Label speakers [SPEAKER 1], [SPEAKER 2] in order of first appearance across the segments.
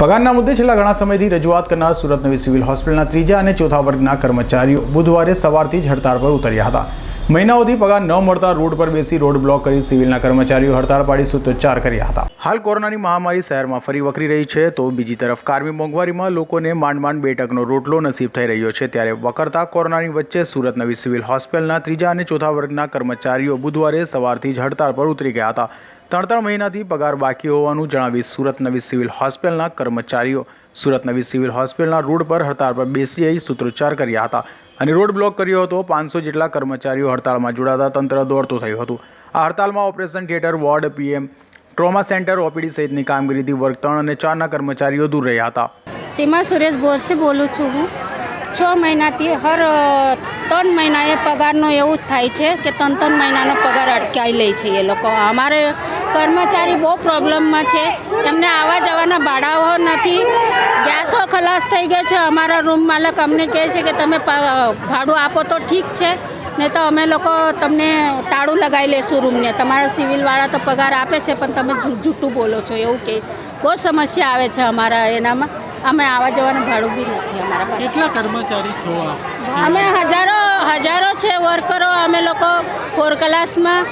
[SPEAKER 1] પગારના મુદ્દે છેલ્લા ઘણા સમયથી રજૂઆત કરનાર સુરત નવી સિવિલ હોસ્પિટલના ત્રીજા અને ચોથા વર્ગના કર્મચારીઓ બુધવારે સવારથી જ હડતાળ પર ઉતર્યા હતા. મહિનાઓથી પગાર ન મળતા રોડ પર બેસી રોડ બ્લોક કરી સિવિલના કર્મચારીઓ હડતાળ પાડી સૂત્રોચ્ચાર કર્યા હતા. હાલ કોરોનાની મહામારી શહેરમાં ફરી વકરી રહી છે, તો બીજી તરફ કારમી મોંઘવારીમાં લોકોને માંડ માંડ બેઠકનો રોટલો નસીબ થઈ રહ્યો છે, ત્યારે વકરતા કોરોનાની વચ્ચે સુરત નવી સિવિલ હોસ્પિટલના ત્રીજા અને ચોથા વર્ગના કર્મચારીઓ બુધવારે સવારથી જ હડતાળ પર ઉતરી ગયા હતા. ત્રણ ત્રણ મહિનાથી પગાર બાકી હોવાનું જણાવી સુરત નવી સિવિલ હોસ્પિટલના કર્મચારીઓ. સુરત નવી સિવિલ હોસ્પિટલના રોડ પર હડતાળ પર બેસી જઈ સૂત્રોચ્ચાર કર્યા હતા અને રોડ બ્લોક કર્યો હતો. પાંચસો જેટલા કર્મચારીઓ હડતાળમાં જોડાતા તંત્ર દોડતું થયું હતું. આ હડતાળમાં operation theatre, ward, PM, trauma centre, OPD સહિતની કામગીરીથી વર્ગ ત્રણ અને ચારના કર્મચારીઓ દૂર રહ્યા હતા.
[SPEAKER 2] સીમા સુરેશ ગોરસે બોલું છું હું. છ મહિનાથી હર ત્રણ મહિનાએ પગારનો એવું જ થાય છે કે ત્રણ ત્રણ મહિનાનો પગાર અટકાવી લે છે એ લોકો. અમારે કર્મચારી બહુ પ્રોબ્લેમમાં છે. એમને આવવા જવાના ભાડાઓ નથી. ગેસો ખલાસ થઈ ગયો છે અમારા રૂમ માલક અમને કહે છે કે તમે ભાડું આપો તો ઠીક છે. ને તો અમે લોકો તમને તાળું લગાવી લેશું રૂમને. તમારા સિવિલવાળા તો પગાર આપે છે પણ તમે જૂઠું બોલો છો એવું કહે છે. બહુ સમસ્યા આવે છે અમારા એનામાં. અમે આવવા જવાનું ભાડું બી નથી અમારા પાસે.
[SPEAKER 3] કેટલા કર્મચારી છો
[SPEAKER 2] અમે હજારો હજારો છે વર્કરો અમે લોકો ફોર ક્લાસમાં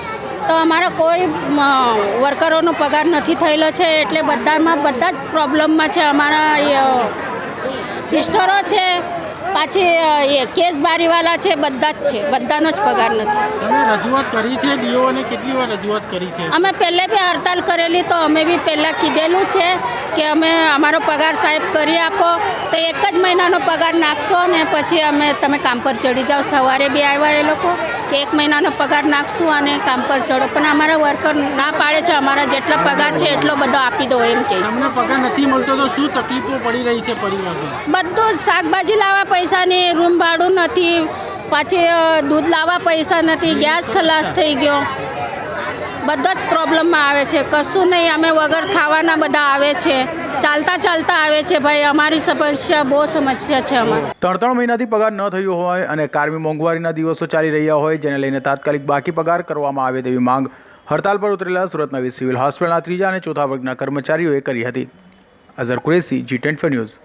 [SPEAKER 2] તો અમારો કોઈ વર્કરોનો પગાર નથી થયેલો છે એટલે બધામાં બધા જ પ્રોબ્લેમમાં છે. અમારા સિસ્ટરો છે પાછી એ કેસ બારીવાલા છે બધા જ છે. બધાનો જ પગાર નથી.
[SPEAKER 3] તમે રજૂઆત કરી છે ડીઓને કેટલી વાર રજૂઆત કરી છે?
[SPEAKER 2] અમે પહેલે બી હડતાલ કરેલી તો અમે બી પહેલાં કીધેલું છે કે અમે અમારો પગાર સાહેબ કરી આપો. તો એક જ મહિનાનો પગાર નાખશો ને પછી અમે તમે કામ પર ચડી જાઓ. સવારે બી આવ્યા એ લોકો. કે એક મહિનાનો પગાર નાખશું અને કામ પર ચડો. પણ અમારા વર્કર ના પાડે છે અમારા જેટલા પગાર છે એટલો બધો આપી દો એમ છે.
[SPEAKER 3] તમને પગાર નથી મળતો તો શું તકલીફો પડી રહી છે પરિવારને
[SPEAKER 2] બધું શાકભાજી લાવવા પૈસાની રૂમ ભાડું નથી પાછી દૂધ લાવવા પૈસા નથી ગેસ ખલાસ થઈ ગયો. બધા જ પ્રોબ્લેમમાં આવે છે. કશું નહીં, અમે વગર ખાવાના બધા આવે છે. ચાલતા ચાલતા આવે છે. ભાઈ, અમારી સમસ્યા બહુ સમસ્યા છે અમારી.
[SPEAKER 1] ત્રણ ત્રણ મહિનાથી પગાર ન થયો હોય અને કારમી મોંઘવારીના દિવસો ચાલી રહ્યા હોય, જેને લઈને તાત્કાલિક બાકી પગાર કરવામાં આવે તેવી માંગ હડતાલ પર ઉતરેલા સુરત નવી સિવિલ હોસ્પિટલના ત્રીજા અને ચોથા વર્ગના કર્મચારીઓએ કરી હતી. Azhar Qureshi G twenty news